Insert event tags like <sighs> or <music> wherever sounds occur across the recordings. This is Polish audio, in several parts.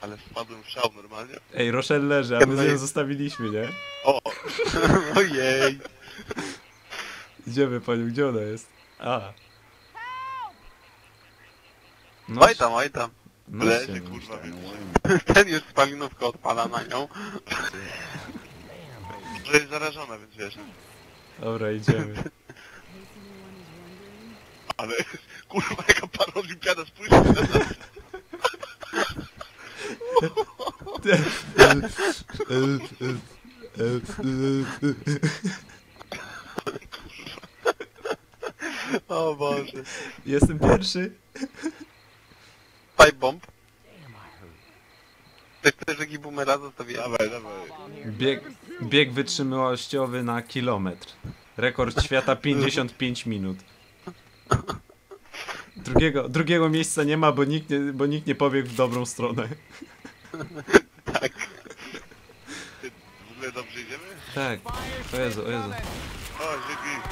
Ale wpadłem w szał normalnie. Ej, Rochelle leży, a my z nią zostawiliśmy, nie? O! <laughs> Ojej! Idziemy po nią, gdzie ona jest? A. No, Oj tam, oj tam. no Leży, kurwa, więc... Ten już spalinówkę odpala na nią. To jest zarażona, więc wiesz. Dobra, idziemy. Ale, kurwa, jaka paraolimpiada, spójrz na nas. O Boże. Jestem pierwszy. Pipe bomb. Ktoś też taki boomera zostawiłem. Dawaj, dawaj. Bieg, bieg wytrzymałościowy na kilometr. Rekord świata 55 minut. Drugiego, drugiego miejsca nie ma, bo nikt nie, bo nikt nie pobiegł w dobrą stronę. <laughs> Tak. Ty, w ogóle dobrze idziemy? Tak. O Jezu, o Jezu. O, dzięki.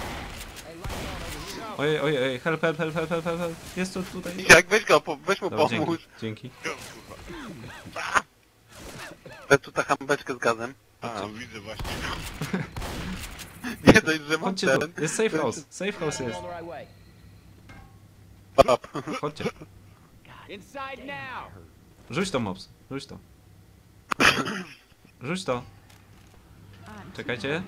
Ojej, ojej, ojej, help, help, help, help, help, help, help. Jest tu tutaj. Jak weź go, po- weź mu Dobra, pomóż. dzięki, dzięki. Go, kurwa. Tu taką beczkę z gazem. A, widzę właśnie. <laughs> Nie dość, że mam Chodźcie ten. tu, jest safe house, safe house jest. Pap. Chodźcie. Inside now! Rzuć to, mops, rzuć to. Rzuć to. Czekajcie.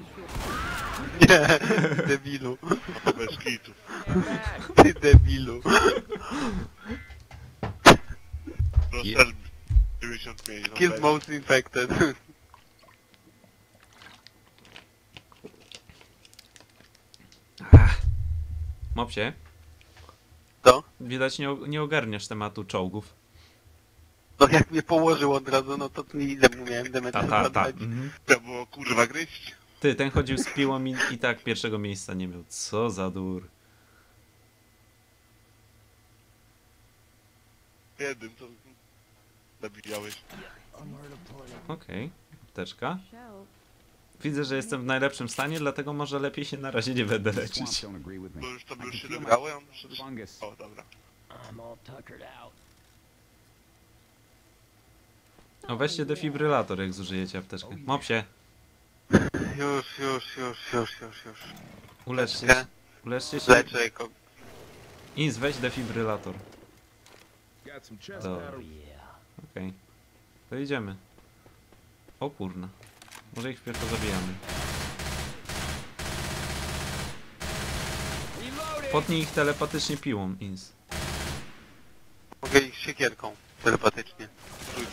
Nie, debilu. Bez kitu. Ty debilu. 95. no Kill most infected. Mopsie, To? widać nie, nie ogarniasz tematu czołgów. No jak mnie położył od razu, no to nie ile mu miałem Ta, demetra ta, ta. zadać. Mhm. To było kurwa gryźć. Ty, ten chodził z piłą i, i tak pierwszego miejsca nie miał. Co za dur. Jednym to... Zabijałeś. Okej, apteczka. Widzę, że jestem w najlepszym stanie, dlatego może lepiej się na razie nie będę leczyć. Bo już to już się dograło, ja muszę... O, dobra. I'm all tuckered out. No weźcie defibrylator, jak zużyjecie apteczkę. Mopsie, Już, już, już, już, już, już. uleczcie się. Uleczcie się. Leczę go. Ins, weź defibrylator. Got some chest Dobra. Okej. To idziemy. O kurna. Może ich wpierw zabijamy. Potnij ich telepatycznie piłą, Ins. Mogę ich siekierką telepatycznie.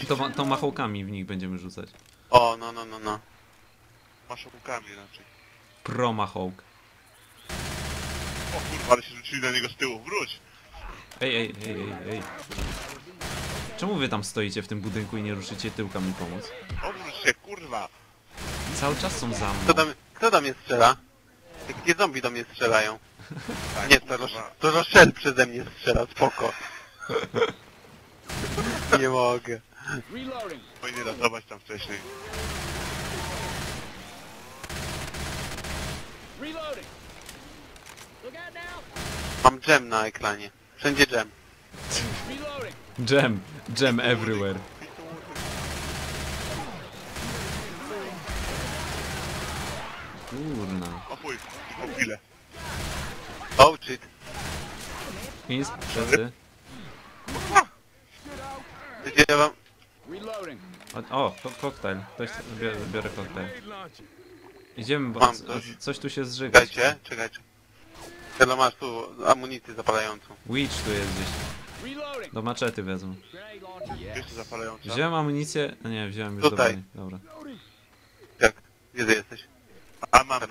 To, ma- to machołkami w nich będziemy rzucać. O, no, no, no, no. Masz raczej. Pro machołk. O kurwa, ale się rzucili na niego z tyłu. Wróć! Ej, ej, ej, ej, ej. Czemu wy tam stoicie w tym budynku i nie ruszycie tyłka mi pomóc? Odwróć się, kurwa! Cały czas są za mną. Kto do, mnie- kto do mnie strzela? Jakie zombie do mnie strzelają? Tak, <laughs> Nie, to, Rosz, to Rochelle przeze mnie strzela, spoko. <laughs> <laughs> Nie mogę. Powinien ratować tam wcześniej. Mam gem na ekranie. Wszędzie. Reloading. Jam, jam everywhere. Kurna. O chuj, tylko chwilę. Oh shit. Ins, przezy. Wam... O, o, ko- koktajl. Ktoś biorę, biorę koktajl. Idziemy, bo Mam coś. coś tu się zżyga. Czekajcie, czekajcie. Chyba masz tu amunicję zapalającą. Witch tu jest gdzieś. Do maczety wezmę. Yes. zapalająca. Wziąłem amunicję. Nie, wziąłem już Tutaj. do broni. Dobra. Jak? Gdzie ty jesteś? A mam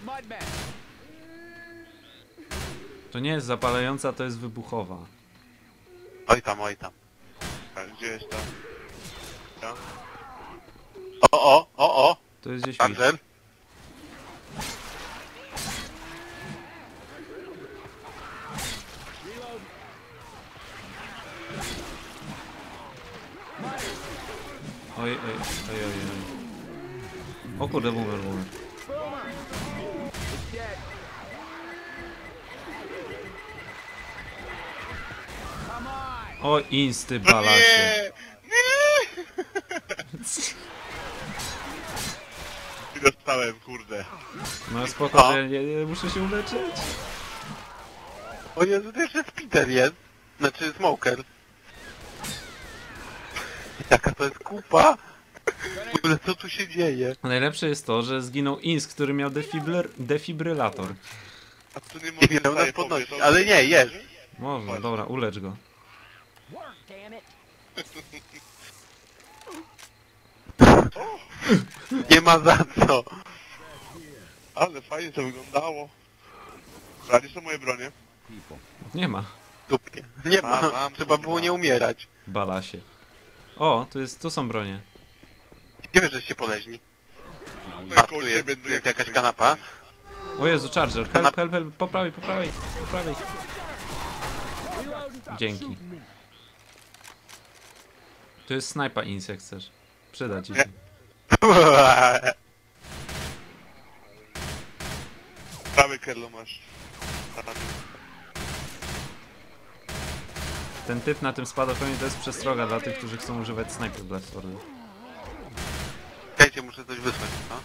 Mudman. To nie jest zapalająca, to jest wybuchowa. Oj tam, oj tam. A Gdzie jest ta? Ta? O, o, o, o! To jest gdzieś witch. Angel. Oj, oj, oj, oj, oj. O kurde, boomer, boomer. O, insty No balasie. nie! <laughs> Dostałem, kurde. No spoko, O. że nie, nie, muszę się uleczyć. O Jezu, to jeszcze Peter jest. Znaczy Smoker. <laughs> Jaka to jest kupa? W ogóle co tu się dzieje? Najlepsze jest to, że zginął Ins, który miał defibryl defibrylator. A tu nie Nie mogę wiem, nas wstaje podnosi, powie, to- ale nie, jest. Można, dobra, ulecz go. Damn it. Nie ma za co. Ale fajnie to wyglądało. Gdzie są moje bronie? Nie ma. Dupie. Nie ma. Mam, mam, Trzeba było nie umierać. Balasie. O, tu jest, tu są bronie. Nie wiem, żeście poleźni. No A, tu jest, tu jest jakaś kanapa. O Jezu, Charger, help, help, help, po prawej, po prawej, po prawej. Dzięki. Tu jest snajpa ins, jak chcesz. Przyda ci się. Prawy kerlo masz. Ten typ na tym spadochronie to jest przestroga dla tych, którzy chcą używać sniper blastory. Czekajcie, muszę coś wysłać, no.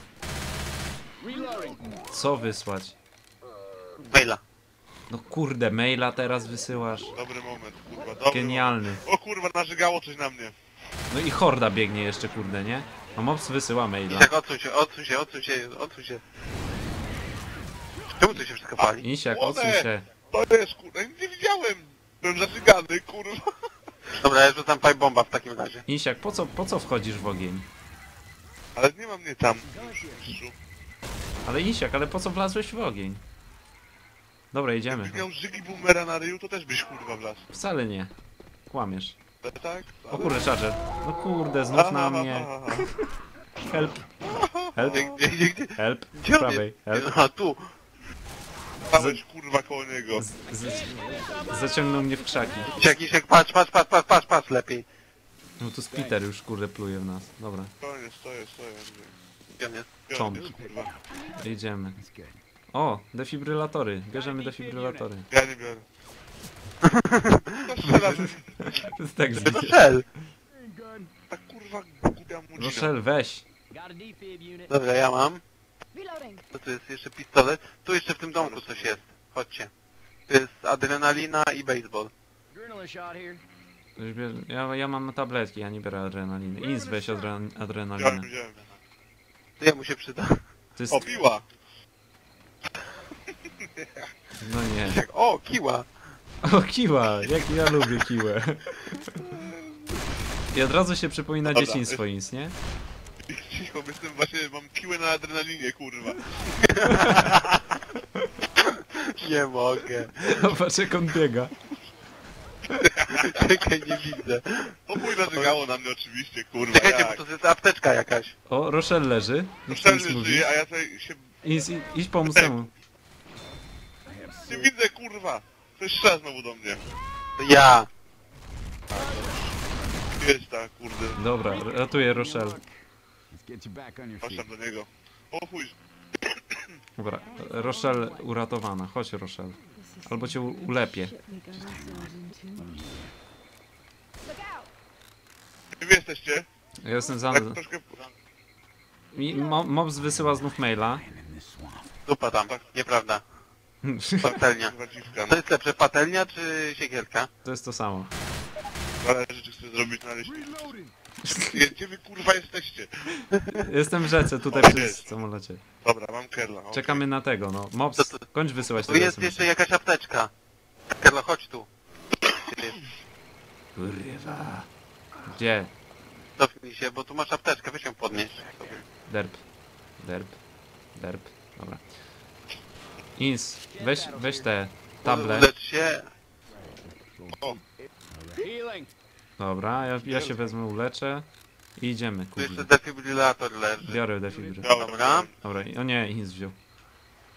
Co wysłać? Maila. No kurde, maila teraz wysyłasz. Dobry moment, kurwa, dobry Genialny. moment. O kurwa, nażygało coś na mnie. No i horda biegnie jeszcze, kurde, nie? A Mops wysyła maila. Tak, odsuń się, odsuń się, odsuń się, odsuń się. Czemu tu się wszystko pali? Insiak, odsuń się. To jest kurwa, nie widziałem. Byłem zażygany, kurwa. Dobra, ja rzucam bomba w takim razie. Insiak, po co, po co wchodzisz w ogień? Ale nie ma mnie tam. Ale Insiak, ale po co wlazłeś w ogień? Dobra, idziemy. Jakbyś miał żygi boomera na ryju, to też byś kurwa wlazł. Wcale nie. Kłamiesz. Ale tak? O kurde, Charger. No kurde, znów na mnie. Help. Help. Gdzie, gdzie, gdzie, gdzie? Help. Gdzie on prawej. jest? Help. A tu. Stałeś kurwa koło niego. Z, z, zaciągnął mnie w krzaki. Jakiś, patrz, patrz, patrz, patrz, patrz, patrz, lepiej. No tu Spiter już kurde pluje w nas. Dobra, stoję. Gdzie on jest? Gdzie Cząb. on jest, kurwa? idziemy. O, defibrylatory. Bierzemy defibrylatory. Ja nie biorę. To strzela, tak To zbicie. Shell. tak kurwa głupia mudzina. Roszel, weź. Defib unit. Dobra, ja mam. To tu jest jeszcze pistolet. Tu jeszcze w tym domku coś jest. Chodźcie. To jest adrenalina i baseball. Ja, ja mam tabletki, ja nie biorę adrenaliny. Ins weź adren, Wziąłem, adrenalinę. wziąłem. To jemu się przyda. To jest... O, piła! No nie. Jak, <laughs> o, kiła. O, kiła! Jak ja lubię kiłę. I od razu się przypomina Dobra. dzieciństwo Ins, nie? Cicho, jestem właśnie, mam piłę na adrenalinie, kurwa. <laughs> Nie mogę. Zobacz jak on biega. Czekaj, nie widzę. O mój nażygało na mnie oczywiście, kurwa, Czekajcie, jak? bo to jest apteczka jakaś. O, Rochelle leży. Nie chcę nic Szczerze mówić. żyje, a ja tutaj się... Ins, i- idź pomóc temu. Nie widzę, kurwa! Ktoś strzela znowu do mnie. To ja. Jest ta, kurde. Dobra, ratuję Rochelle. Poszedłem do niego. O chuj, Dobra, Rochelle uratowana. Chodź Rochelle. Albo cię u- ulepię. Gdzie wy jesteście? Ja jestem za... Tak troszkę... Mi- Mo- Mobs wysyła znów maila. Dupa tam. Nieprawda. <laughs> Patelnia. Dziwka, To jest lepsze, patelnia czy siekierka? To jest to samo. Zależy, czy chcę zrobić na leśniku. <laughs> Gdzie wy, kurwa, jesteście? <laughs> Jestem w rzece tutaj O, przy jest. samolocie. Dobra, mam kerla. okej. Czekamy na tego, no. To- Mobs, to- kończ wysyłać Tu tego jest SMS-a. jeszcze jakaś apteczka. Karlo, chodź tu. Kurwa. Gdzie? Cofnij się, bo tu masz apteczkę, weź ją podnieść. Derp. Derp. Derp. Dobra. Ins, weź, weź te table. Lecz się. Dobra, ja, ja się wezmę, uleczę. I idziemy, Tu jeszcze kurde. defibrylator leży. Biorę defibryl. Dobra. Dobra, o nie, Ins wziął.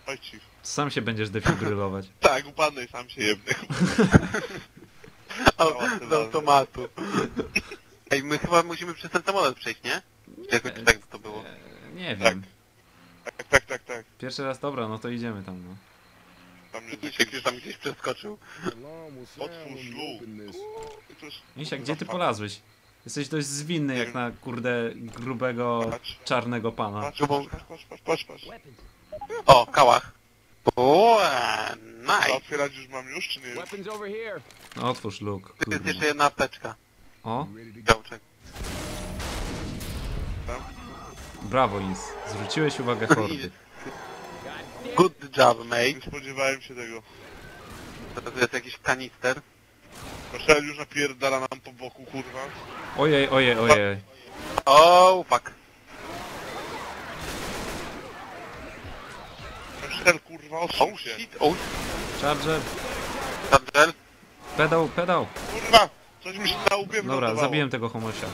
Chodź ci. Sam się będziesz defibrylować. <laughs> Tak, upadnę i sam się jebnę. <laughs> O, z automatu. Ej, my chyba musimy przez ten samolot przejść, nie? Jakoś tak to było? E, Nie wiem. Tak, tak, tak, tak. Pierwszy raz, dobra, no to idziemy tam, no. Tam nie Misiek już tam gdzieś przeskoczył. Otwórz luk. Misia, gdzie ty polazłeś? Jesteś dość zwinny jak na kurde grubego Patrz. czarnego pana. Patrz, patrz, patrz, patrz, patrz, patrz, patrz. Weapons. O, kałach. O, e, A nice. otwierać już mam już, czy nie już? Weapons over here. No, Otwórz luk. Jest jeszcze Kurde. jedna apteczka. O, Gałczek. Brawo Ins. Zwróciłeś uwagę <laughs> hordy. Good job, mate. Nie spodziewałem się tego. To tu jest jakiś kanister. Marszal już napierdala nam po boku, kurwa. Ojej, ojej, ojej. O, fuck. Marszal, kurwa, Oh osuń się. shit, oh Charger, Charger. pedał, pedał. Kurwa, coś mi się na łbie Dobra, zabiłem tego homosia.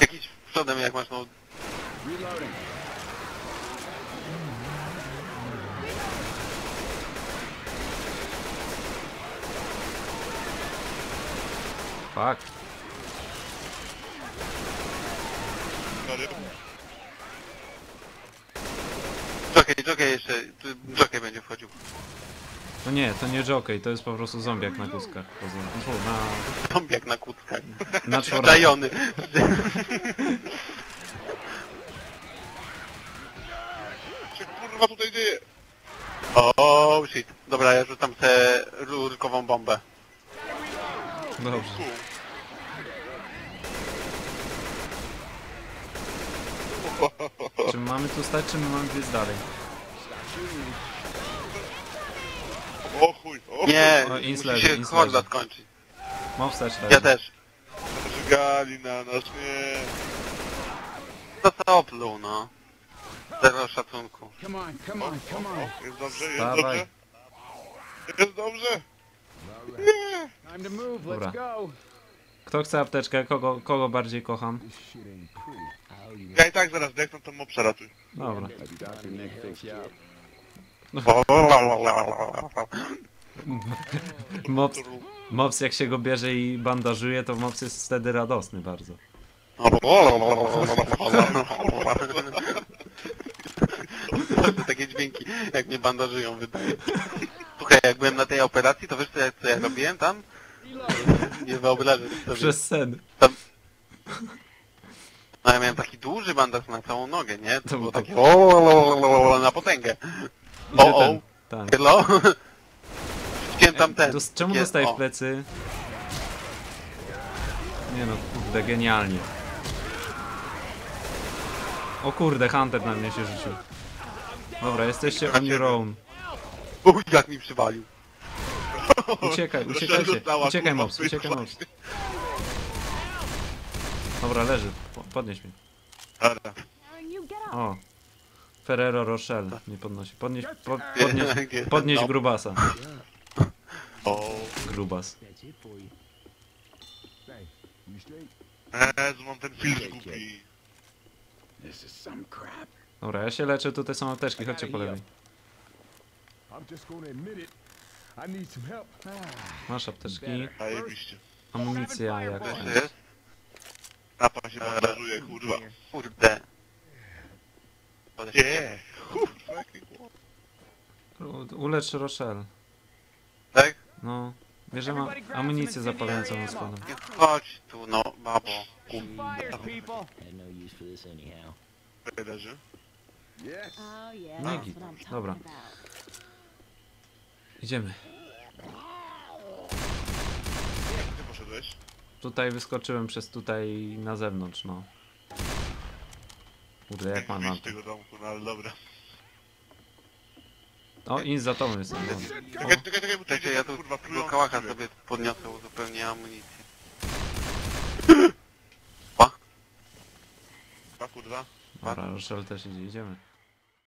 Jakiś przodem jak masz no... Reloading. Fuck. Jockey, jockey jeszcze. Jockey będzie wchodził. No nie, to nie jockey, to jest po prostu zombiak na. Poza, Fu, na, Zombiak na kuckach. na czworaka. Co kurwa tutaj dzieje? O shit. Dobra, ja rzucam tę rurkową bombę. Dobrze. Czy my mamy tu stać, czy my mamy biec dalej? Chuj, o Nie, O, ins musi się horda skończyć. Mam wstać Ja też. chuj. Żygali na nas, nie. To co opluł, no. Zero szacunku. Come on, come on, come on. Jest dobrze, jest Dawaj. dobrze. Jest dobrze. Nie. Time to move. Let's Dobra. go. Kto chce apteczkę? Kogo, kogo bardziej kocham? Ja i tak zaraz deknę, to mu przeratuj. Dobra. Doctor Nick fix you up. Mops, mops jak się go bierze i bandażuje, to mops jest wtedy radosny bardzo. <laughs> Takie dźwięki, jak mnie bandażują, wydaje. Słuchaj, jak byłem na tej operacji, to wiesz co ja, co ja robiłem tam? Nie wyobrażasz sobie. Przez sen. No ja miałem taki duży bandaż na całą nogę, nie? To To było był takie o na potęgę. O, o, hello? Tam ten. Dos- czemu dostajesz o. plecy? Nie no, kurde, genialnie. O kurde, Hunter na mnie się rzucił. Dobra, jesteście on your own. Uj, jak mi przywalił. Uciekaj, <laughs> uciekajcie. Uciekaj kurwa, mops, uciekaj mops. Dobra, leży. Po- Podnieś mnie. O. Ferrero Rochelle. Nie podnosi. Podnieś, po, podnieś, jest podnieś ten grubasa. O. Grubas. Jezu, mam ten film crap. Dobra, ja się leczę, tutaj są apteczki, chodźcie po lewej. <sighs> Masz apteczki, Zajebiście. amunicja jak... To jeszcze jest? Napa się bandażuje, kurwa. Kurde. Jaki głos. U- Ulecz Rochelle. No. Że mam amunicję zapalającą na składam. Nie Chodź tu, no, babo. Had no. Yes. Oh No git. Dobra. Idziemy. Gdzie poszedłeś? Tutaj wyskoczyłem przez tutaj na zewnątrz, no. Kurde, jak mam mam. tego domku, no ale dobra. O, in za tobą jestem. No. Czekaj, czekaj, czekaj, bo tutaj Czekaj, ja tu kurwa tego plują kałacha sobie. podniosę, uzupełnię amunicję. A kurwa. Dobra, Rochelle też idzie, idziemy.